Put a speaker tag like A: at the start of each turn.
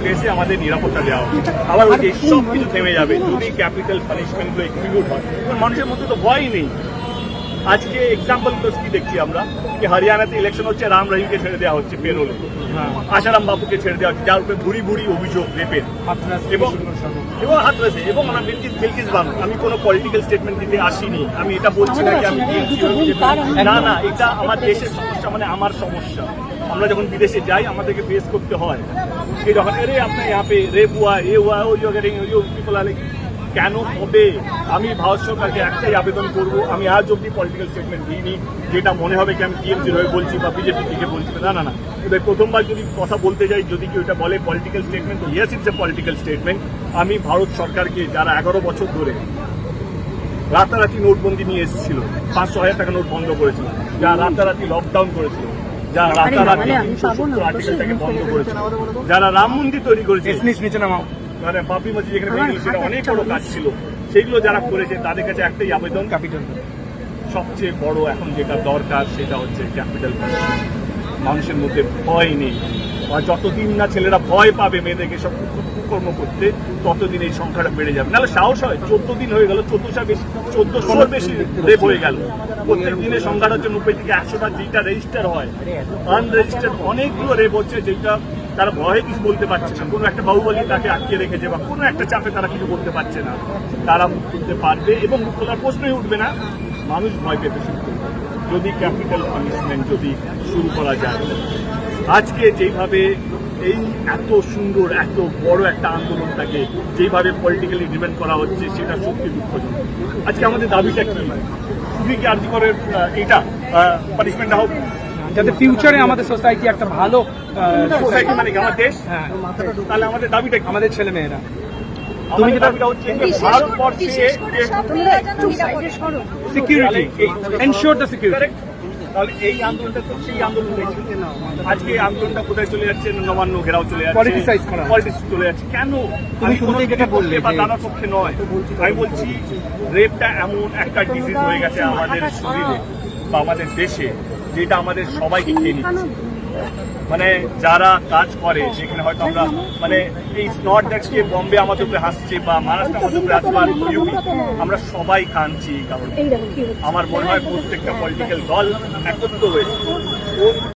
A: প্লেসে আমাদের নিরাপত্তা দেওয়া হবে। আবার ওই সব কিছু থেমে যাবে। যদি ক্যাপিটাল পানিশমেন্টগুলো এক্সিকিউট হয় মানুষের মধ্যে তো ভয়ই নেই। আজকে এক্সাম্পল তো কি দেখছি আমরা? যে হরিয়ানাতে ইলেকশন হচ্ছে রাম রহিমকে ছেড়ে দেওয়া হচ্ছে পেরোলে আশারাম বাবুকে ছেড়ে দেওয়া হচ্ছে যার উপরে ভুড়ি ভুড়ি অভিযোগ রেপের এবং এবং হাতরাসে এবং আমরা বিলকিস বিলকিস বানু আমি কোনো পলিটিক্যাল স্টেটমেন্ট দিতে আসিনি আমি এটা বলছি না কি আমি TMC না না এটা আমার দেশের সমস্যা মানে আমার সমস্যা আমরা যখন বিদেশে যাই আমাদেরকে ফেস করতে হয় এই যখন আরে আপনার यहाँ पे रेप हुआ ये हुआ वो जो करेंगे जो people are like, কেন হবে? আমি ভারত সরকারকে একটাই আবেদন করব আমি আজ অব্দি পলিটিক্যাল স্টেটমেন্ট দিইনি যেটা মনে হবে কি আমি টিএমসির হয়ে বলছি বা বিজেপি থেকে বলছি না না না। এবার প্রথমবার যদি কথা বলতে যাই যদি কেউ এটা বলে পলিটিক্যাল স্টেটমেন্ট তো yes it's a political statement আমি ভারত সরকারকে যারা এগারো বছর ধরে রাতারাতি নোটবন্দি নিয়ে এসেছিল পাঁচশো হাজার টাকা নোট বন্ধ করেছিল যারা রাতারাতি লকডাউন করেছিল যারা রাতারাতি তিনশো সত্তর আর্টিকেলটাকে বন্ধ করেছিল। যারা রাম মন্দির তৈরি করেছে
B: এসনিস নিচে নামাও।
A: মানে বাপি মসজিদ যেখানে ভেঙে সেটা অনেক বড় কাজ ছিল। সেগুলো যারা করেছে তাদের কাছে একটাই আবেদন।
B: ক্যাপিটাল
A: সবচেয়ে বড় এখন যেটা দরকার সেটা হচ্ছে ক্যাপিটাল মানুষের মধ্যে ভয় নেই। আর যতদিন না ছেলেরা ভয় পাবে মেয়েদেরকে সব কর্ম করতে ততদিন এই সংখ্যাটা বেড়ে যাবে। নাহলে সাহস হয় চোদ্দ দিন হয়ে গেল চোদ্দশো বেশি চোদ্দশোর বেশি রেপ হয়ে গেল। প্রত্যেক দিনের সংখ্যাটা হচ্ছে নব্বই থেকে একশোটা যেটা রেজিস্টার হয় আনরেজিস্টার অনেকগুলো রেপ হচ্ছে যেটা তারা ভয়ে কিছু বলতে পারছে না। কোনো একটা বাহুবলী তাকে আটকে রেখেছে বা কোনো একটা চাপে তারা কিছু বলতে পারছে না। তারা মুখ খুলতে পারবে এবং মুখ খোলার প্রশ্নই উঠবে না। মানুষ ভয় পেতে শুরু করবে। যদি ক্যাপিটাল পানিশমেন্ট যদি শুরু করা যায়, আজকে যেভাবে এই এত সুন্দর, এত বড় একটা আন্দোলনটাকে যেভাবে পলিটিক্যালি ডিপেন্ড করা হচ্ছে, সেটা সত্যি দুঃখজনক। আজকে আমাদের দাবিটা কি? খুবই কি আর্জি করে এটা পানিশমেন্টটা হোক?
B: যাতে ফিউচারে আমাদের সোসাইটি একটা ভালো
A: সোসাইটি মানে কি? আমার দেশ?
B: হ্যাঁ।
A: তাহলে আমাদের দাবিটা
B: আমাদের ছেলে মেয়েরা।
A: আমাদের
B: যেটা-
A: হচ্ছে ভারতবর্ষে
B: সিকিউরিটি এনশিওর দ্য সিকিউরিটি
A: তাহলে এই আন্দোলনটা তো সেই আন্দোলন আজকে আন্দোলনটা কোথায় চলে যাচ্ছে? নবান্ন ঘেরাও চলে যাচ্ছে।
B: করা।
A: চলে যাচ্ছে। কেন?
B: শুরুতেই যেটা বললে
A: বা
B: যে-
A: দাদার পক্ষে নয়। আমি বলছি রেপটা এমন একটা ডিজিজ হয়ে গেছে আমাদের শরীরে বা আমাদের দেশে। যেটা আমাদের সবাইকে খেয়ে নিচ্ছে। মানে যারা কাজ করে যেখানে হয়তো আমরা মানে এই নট দ্যাটকে বম্বে আমাদের উপরে হাসছে বা মহারাষ্ট্র আমাদের উপরে হাসছে বা ইউপি আমরা সবাই কাঁদছি এই কারণে। আমার মনে হয় প্রত্যেকটা পলিটিক্যাল দল একত্র হয়েছে।